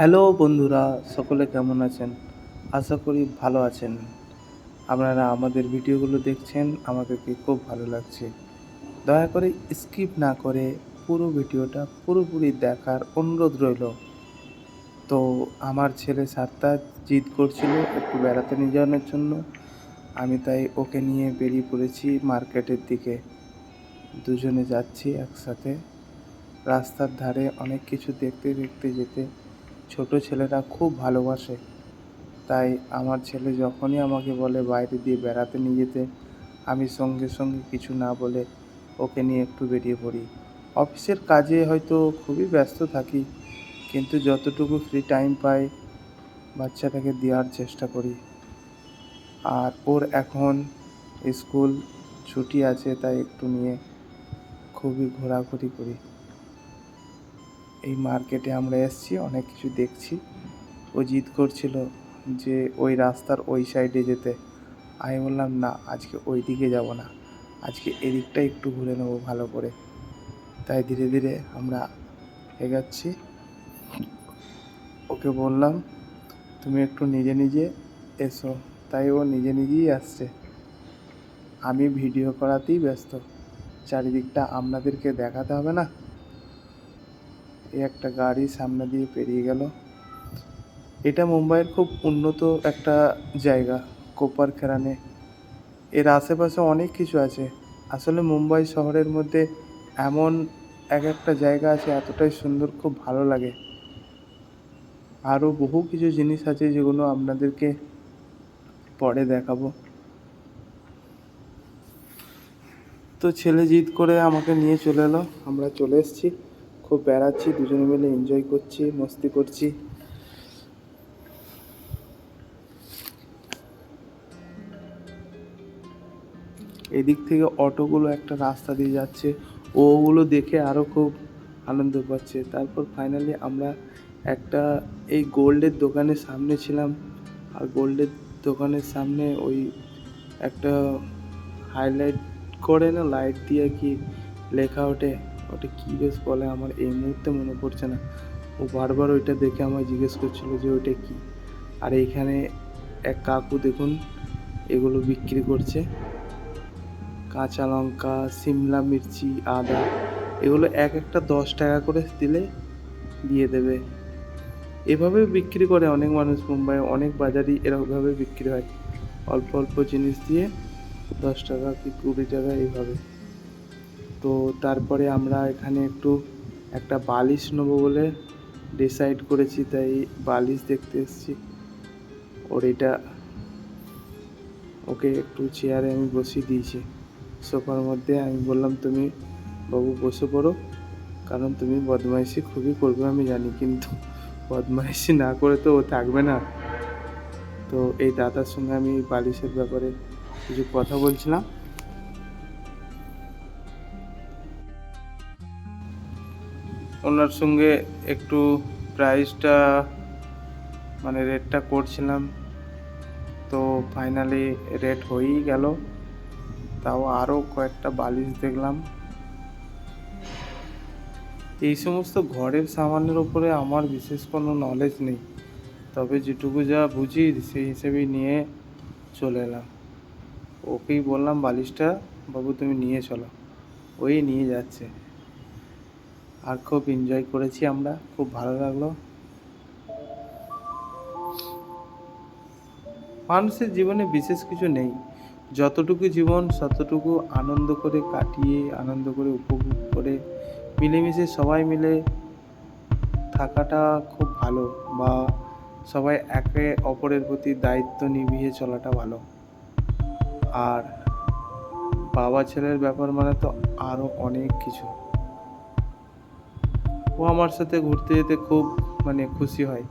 Hello বন্ধুরা, সকলে কেমন আছেন? আশা করি ভালো আছেন। আপনারা আমাদের ভিডিওগুলো দেখছেন আমাদেরকে খুব ভালো লাগছে। দয়া করে স্কিপ না করে পুরো ভিডিওটা পুরোপুরি দেখার অনুরোধ রইল। তো আমার ছেলে সাতটা জিদ করছিল একটু বেড়াতে নিয়ে যাওয়ার জন্য। আমি তাই ওকে নিয়ে বেরিয়ে পড়েছি মার্কেটের দিকে। দুজনে যাচ্ছি একসাথে। রাস্তার ধারে অনেক কিছু দেখতে দেখতে যেতে ছোট ছেলেরা খুব ভালোবাসে। তাই আমার ছেলে যখনই আমাকে বলে, বাইরে দিয়ে বেড়াতে নিয়ে যেতে, আমি সঙ্গে সঙ্গে কিছু না বলে ওকে নিয়ে একটু বেরিয়ে পড়ি। অফিসের কাজে হয়তো খুবই ব্যস্ত থাকি, কিন্তু যতটুকু ফ্রি টাইম পাই, বাচ্চাটাকে দেওয়ার চেষ্টা করি। আর ওর এখন স্কুল ছুটি আছে, তাই একটু নিয়ে খুবই ঘোরাঘুরি করি। এই মার্কেটে আমরা এসেছি, অনেক কিছু দেখছি। ও জিদ করছিল যে ওই রাস্তার ওই সাইডে যেতে। আমি বললাম, না, আজকে ওই দিকে যাব না। আজকে এদিকটা একটু ঘুরে নেব ভালো করে। তাই ধীরে ধীরে আমরা এগাচ্ছি। ওকে বললাম, তুমি একটু নিজে নিজে এসো। তাই ও নিজে নিজেই আসছে। আমি ভিডিও করাতেই ব্যস্ত। চারিদিকটা আপনাদেরকে দেখাতে হবে না? একটা গাড়ি সামনে দিয়ে পেরিয়ে গেল। এটা মুম্বাইয়ের খুব উন্নত একটা জায়গা কোপার খেরানে এর আশেপাশে অনেক কিছু আছে। আসলে মুম্বাই শহরের মধ্যে এমন এক একটা জায়গা আছে, এতটাই সুন্দর, খুব ভালো লাগে। আরও বহু কিছু জিনিস আছে যেগুলো আপনাদেরকে পরে দেখাবো। তো ছেলে জিদ করে আমাকে নিয়ে চলে এলো। আমরা চলে এসেছি। খুব বেড়াচ্ছি, দুজনে মিলে এনজয় করছি, মস্তি করছি। এদিক থেকে অটোগুলো একটা রাস্তা দিয়ে যাচ্ছে, ওগুলো দেখে আরও খুব আনন্দ পাচ্ছে। তারপর ফাইনালি আমরা একটা এই গোল্ডের দোকানের সামনে ছিলাম, আর গোল্ডের দোকানের সামনে ওই একটা হাইলাইট করে না লাইট দিয়ে কি লেখা ওঠে? ওটা কী বেশ বলে? আমার এই মুহূর্তে মনে পড়ছে না। ও বারবার ওইটা দেখে আমায় জিজ্ঞেস করছিল যে ওইটা কী? আর এইখানে এক কাকু দেখুন, এগুলো বিক্রি করছে। কাঁচা লঙ্কা, সিমলা মির্চি, আদা, এগুলো এক একটা দশ টাকা করে দিলে দিয়ে দেবে। এভাবে বিক্রি করে অনেক মানুষ মুম্বাইয়ে অনেক বাজারই এরকমভাবে বিক্রি হয়। অল্প অল্প জিনিস দিয়ে দশ টাকা কি কুড়ি টাকা এইভাবে। তো তারপরে আমরা এখানে একটু একটা বালিশ নেব বলে ডিসাইড করেছি, তাই বালিশ দেখতে এসেছি। ওর এটা ওকে একটু চেয়ারে আমি বসিয়ে দিয়েছি। সোফার মধ্যে আমি বললাম, তুমি বাবু বসে পড়ো, কারণ তুমি বদমাইশি খুবই করবে, আমি জানি, কিন্তু বদমাইশি না করে তো ও থাকবে না। তো এই দাদার সঙ্গে আমি বালিশের ব্যাপারে কিছু কথা বলছিলাম। ওনার সঙ্গে একটু প্রাইসটা মানে রেটটা করছিলাম। তো ফাইনালি রেট হয়েই গেল। তাও আরও কয়েকটা বালিশ দেখলাম। এই সমস্ত ঘরের সামানের ওপরে আমার বিশেষ কোনো নলেজ নেই। তবে যেটুকু যা বুঝি, সেই হিসেবেই নিয়ে চলে এলাম। ওকেই বললাম, বালিশটা বাবু তুমি নিয়ে চলো। ওই নিয়ে যাচ্ছে। আর খুব এনজয় করেছি আমরা, খুব ভালো লাগল। মানুষের জীবনে বিশেষ কিছু নেই। যতটুকু জীবন, ততটুকু আনন্দ করে কাটিয়ে, আনন্দ করে উপভোগ করে মিলেমিশে সবাই মিলে থাকাটা খুব ভালো বা সবাই একে অপরের প্রতি দায়িত্ব নিভিয়ে চলাটা ভালো। আর বাবা ছেলের ব্যাপার মানে তো আরও অনেক কিছু। ও আমার সাথে ঘুরতে যেতে খুব মানে খুশি হয়।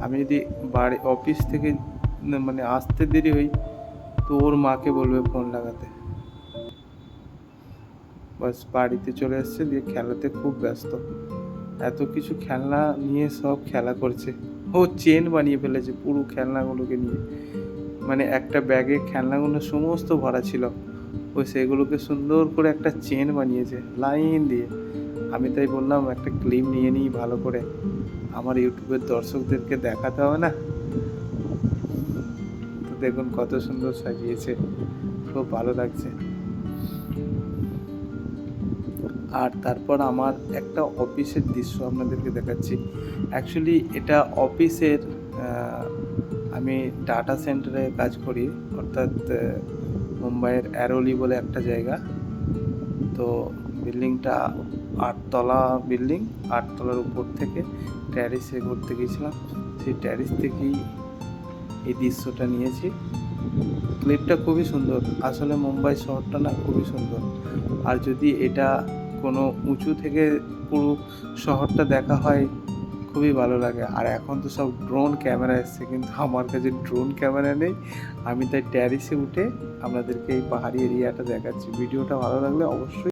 আমি যদি বাড়ি অফিস থেকে মানে আসতে দেরি হই, তো ওর মাকে বলবে ফোন লাগাতে। বাস বাড়িতে চলে এসছে, দিয়ে খেলাতে খুব ব্যস্ত। এত কিছু খেলনা নিয়ে সব খেলা করছে। ও চেন বানিয়ে ফেলেছে পুরো খেলনাগুলোকে নিয়ে। মানে একটা ব্যাগে খেলনাগুলো সমস্ত ভরা ছিল। ও সেগুলোকে সুন্দর করে একটা চেন বানিয়েছে লাইন দিয়ে। আমি তাই বললাম, একটা ক্লিপ নিয়ে নিই ভালো করে। আমার ইউটিউবের দর্শকদেরকে দেখাতে হবে না? তো দেখুন কত সুন্দর সাজিয়েছে, খুব ভালো লাগছে। আর তারপর আমার একটা অফিসের দৃশ্য আপনাদেরকে দেখাচ্ছি। অ্যাকচুয়ালি এটা অফিসের আমি ডাটা সেন্টারে কাজ করি, অর্থাৎ মুম্বাইয়ের অ্যারোলি বলে একটা জায়গা। তো বিল্ডিংটা আটতলা বিল্ডিং, আটতলার উপর থেকে ট্যারিসে ঘুরতে গিয়েছিলাম। সেই ট্যারিস থেকেই এই দৃশ্যটা নিয়েছি। ক্লিপটা খুবই সুন্দর। আসলে মুম্বাই শহরটা না খুবই সুন্দর। আর যদি এটা কোনো উঁচু থেকে পুরো শহরটা দেখা হয়, খুবই ভালো লাগে। আর এখন তো সব ড্রোন ক্যামেরা এসছে, কিন্তু আমার কাছে ড্রোন ক্যামেরা নেই। আমি তাই ট্যারিসে উঠে আপনাদেরকে এই পাহাড়ি এরিয়াটা দেখাচ্ছি। ভিডিওটা ভালো লাগলে অবশ্যই